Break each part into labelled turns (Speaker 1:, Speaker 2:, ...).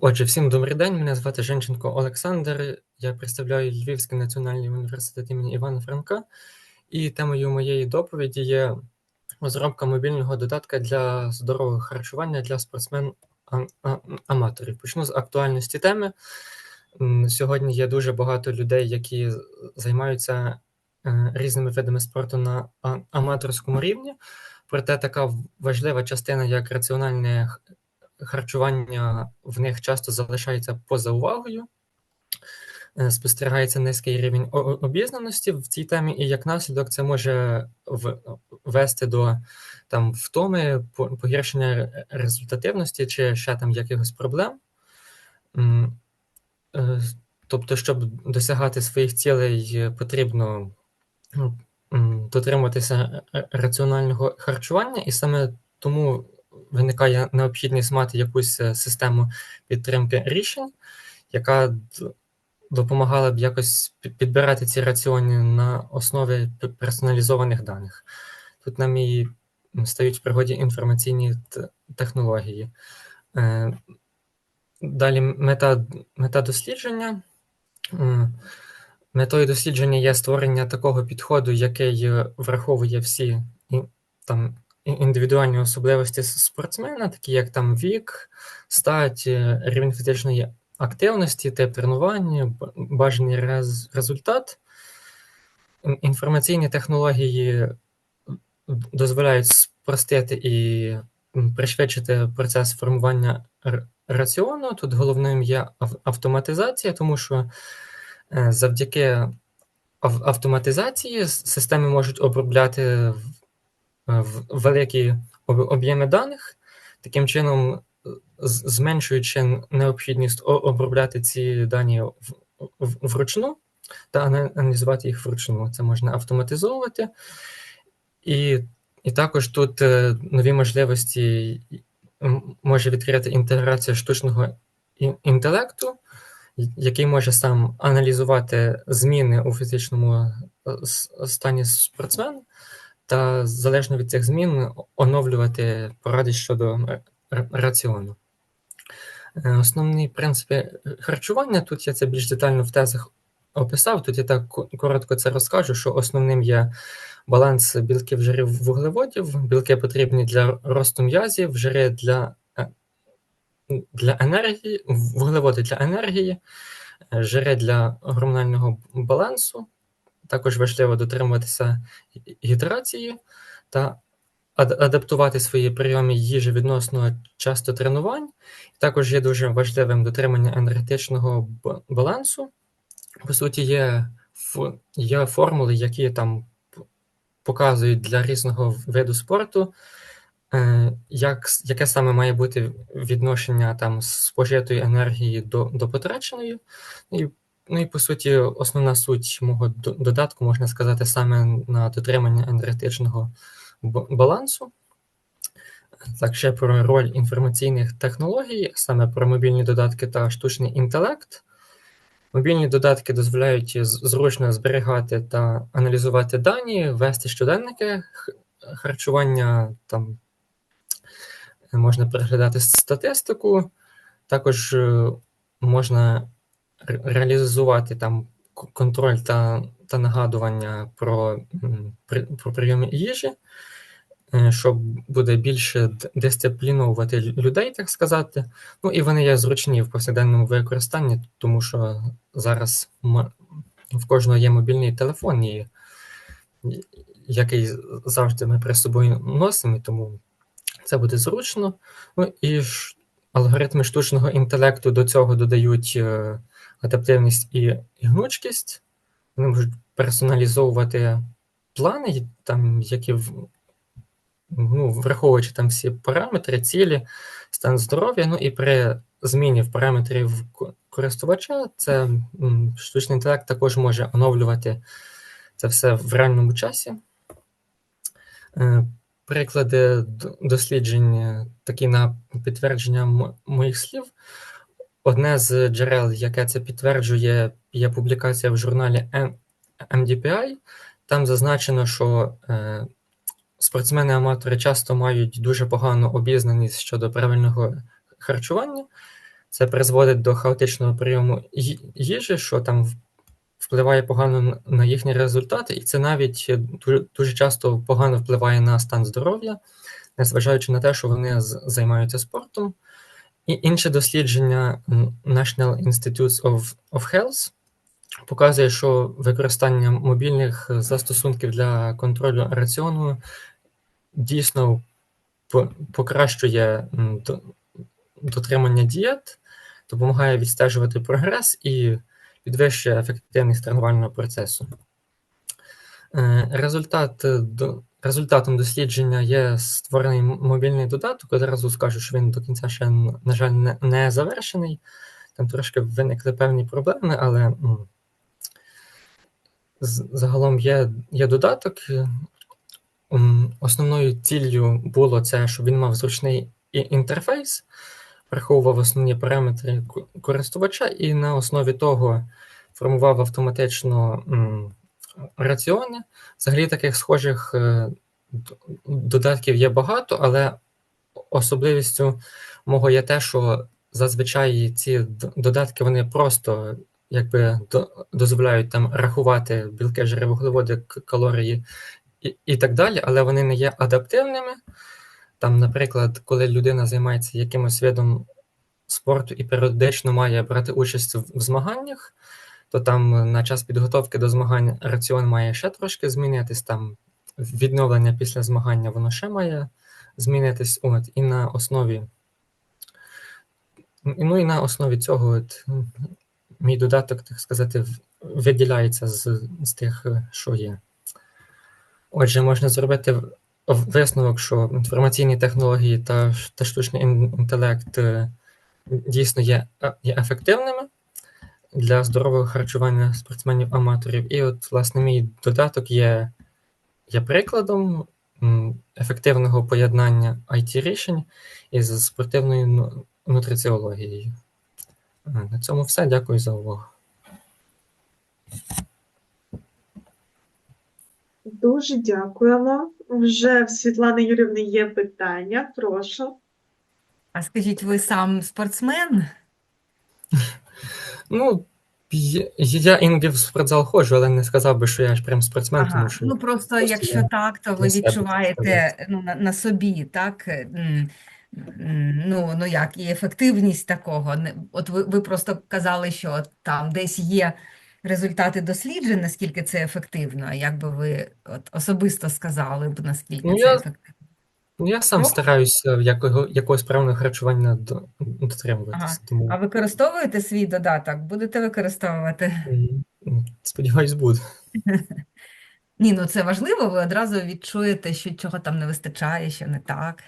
Speaker 1: Отже, всім добрий день. Мене звати Женченко Олександр. Я представляю Львівський національний університет імені Івана Франка, і темою моєї доповіді є розробка мобільного додатка для здорового харчування для спортсмен-аматорів. Почну з актуальності теми. Сьогодні є дуже багато людей, які займаються е, різними видами спорту на аматорському рівні. Проте така важлива частина, як раціональне харчування в них часто залишається поза увагою, е, спостерігається низький рівень обізнаності в цій темі, і як наслідок це може вести до там втоми, погіршення результативності чи ще там якихось проблем. Е, тобто, щоб досягати своїх цілей, потрібно дотримуватися раціонального харчування, і саме тому виникає необхідність мати якусь е, систему підтримки рішень, яка допомагала б якось підбирати ці раціони на основі персоналізованих даних. Тут нам і стають в пригоді інформаційні технології. Е, далі мета мета дослідження. Метою дослідження є створення такого підходу, який враховує всі там індивідуальні особливості спортсмена, такі як там вік, стать, е, рівень фізичної активності, тип тренування, бажаний рез результат. Інформаційні технології дозволяють спростити і пришвидшити процес формування раціону. Тут головним є автоматизація, тому що е, завдяки автоматизації системи можуть обробляти великі об'єми даних, таким чином зменшуючи необхідність обробляти ці дані вручну та аналізувати їх вручну. Це можна автоматизовувати. І і також тут е, нові можливості може відкрити інтеграція штучного інтелекту, який може сам аналізувати зміни у фізичному е, стані спортсмена, та залежно від цих змін оновлювати поради щодо раціону. Е, основні принципи харчування, тут я це більш детально в тезах описав. Тут я так коротко це розкажу, що основним є баланс білків, жирів, вуглеводів. Білки потрібні для росту м'язів, жири для е, для енергії, вуглеводи для енергії, е, жири для гормонального балансу. Також важливо дотримуватися гідрації та адаптувати свої прийоми їжі відносно часто тренувань. Також є дуже важливим дотримання енергетичного балансу. По суті, є є формули, які там показують для різного виду спорту, е, як, яке саме має бути відношення там спожитої енергії до до потраченої. І Ну і по суті, основна суть мого додатку, можна сказати, саме на дотримання енергетичного балансу. Так, ще про роль інформаційних технологій, саме про мобільні додатки та штучний інтелект. Мобільні додатки дозволяють зручно зберігати та аналізувати дані, вести щоденники харчування, там можна переглядати статистику, також е, можна реалізувати там контроль та та нагадування про про прийоми їжі, е, що буде більше дисциплінувати людей, так сказати. Ну і вони є зручні в повсякденному використанні, тому що зараз в кожного є мобільний телефон, і, який завжди ми при собою носимо, тому це буде зручно. Ну і алгоритми штучного інтелекту до цього додають е, адаптивність і гнучкість. Вони можуть персоналізовувати плани, там, які ну, враховуючи там всі параметри, цілі, стан здоров'я. Ну і при зміні в параметрів користувача, це штучний інтелект також може оновлювати це все в реальному часі. Е, приклади досліджень, такі на підтвердження моїх слів. Одне з джерел, яке це підтверджує, є публікація в журналі MDPI. Там зазначено, що е, спортсмени-аматори часто мають дуже погану обізнаність щодо правильного харчування. це призводить до хаотичного прийому їжі, що там впливає погано на їхні результати, і це навіть дуже часто погано впливає на стан здоров'я, незважаючи на те, що вони займаються спортом. І інше дослідження National Institutes of, of Health показує, що використання мобільних застосунків для контролю раціону дійсно покращує дотримання дієт, допомагає відстежувати прогрес і підвищує ефективність тренувального процесу. Е, Результат, е, результатом дослідження є створений мобільний додаток. Одразу скажу, що він до кінця ще, на жаль, не, не завершений. Там трошки виникли певні проблеми, але загалом є, є додаток. Основною ціллю було це, щоб він мав зручний інтерфейс, враховував основні параметри користувача, і на основі того формував автоматично раціони. Взагалі таких схожих е, додатків є багато, але особливістю мого є те, що зазвичай ці додатки вони просто якби дозволяють там рахувати білки, жири, вуглеводи, калорії і, і так далі, але вони не є адаптивними. Там, наприклад, коли людина займається якимось видом спорту і періодично має брати участь в, в змаганнях, то там на час підготовки до змагань раціон має ще трошки змінитись. Там відновлення після змагання воно ще має змінитись. От, і на основі, ну і на основі цього от, мій додаток, так сказати, виділяється з, з тих, що є. Отже, можна зробити висновок, що інформаційні технології та, та штучний інтелект е, дійсно є, е, є ефективними для здорового харчування спортсменів-аматорів. І от, власне, мій додаток є, є прикладом ефективного поєднання IT-рішень із спортивною ну- нутриціологією. Е, На цьому все. Дякую за увагу.
Speaker 2: Дуже дякуємо. Вже в Світлани Юрівни є питання. Прошу.
Speaker 3: А скажіть, ви сам спортсмен?
Speaker 1: Ну, я, іноді в спортзал ходжу, але не сказав би, що я ж прям спортсмен,
Speaker 3: Ага,
Speaker 1: тому що
Speaker 3: ну просто
Speaker 1: просто
Speaker 3: якщо
Speaker 1: я
Speaker 3: так, то ви відчуваєте ну, на, на собі, так? Ну, ну як, і ефективність такого. От ви, ви просто казали, що там десь є результати досліджень, наскільки це ефективно. А як би ви от особисто сказали б, наскільки
Speaker 1: Ну,
Speaker 3: це
Speaker 1: я,
Speaker 3: ефективно?
Speaker 1: Ну, я сам
Speaker 3: Ну,
Speaker 1: стараюся якого, якогось правильного харчування до,
Speaker 3: ага.
Speaker 1: дотримуватись,
Speaker 3: А використовуєте свій додаток? Будете використовувати?
Speaker 1: м, м, сподіваюсь, буду.
Speaker 3: Ні, ну це важливо, ви одразу відчуєте, що чого там не вистачає, що не так.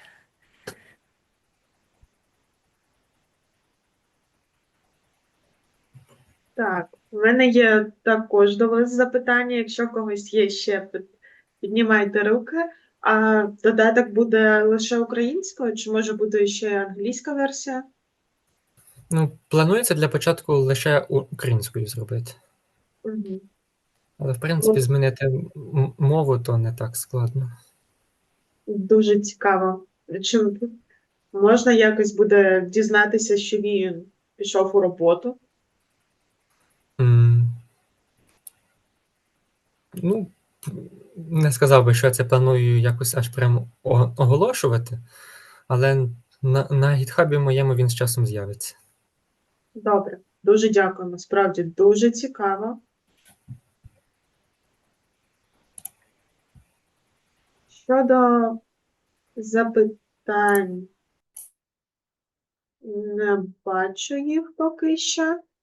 Speaker 2: Так, в мене є також до вас запитання. Якщо в когось є ще, піднімайте руки. А додаток буде лише українською, чи може бути ще англійська версія?
Speaker 1: Ну, планується для початку лише українською зробити.
Speaker 2: Угу.
Speaker 1: Але, в принципі, змінити мову то не так складно.
Speaker 2: Дуже цікаво. Чи можна якось буде дізнатися, що він пішов у роботу?
Speaker 1: М, Ну, не сказав би, що я це планую якось аж прямо оголошувати, але на, на гітхабі моєму він з часом з'явиться.
Speaker 2: Добре, дуже дякуємо. Справді дуже цікаво. Щодо запитань, не бачу їх поки що.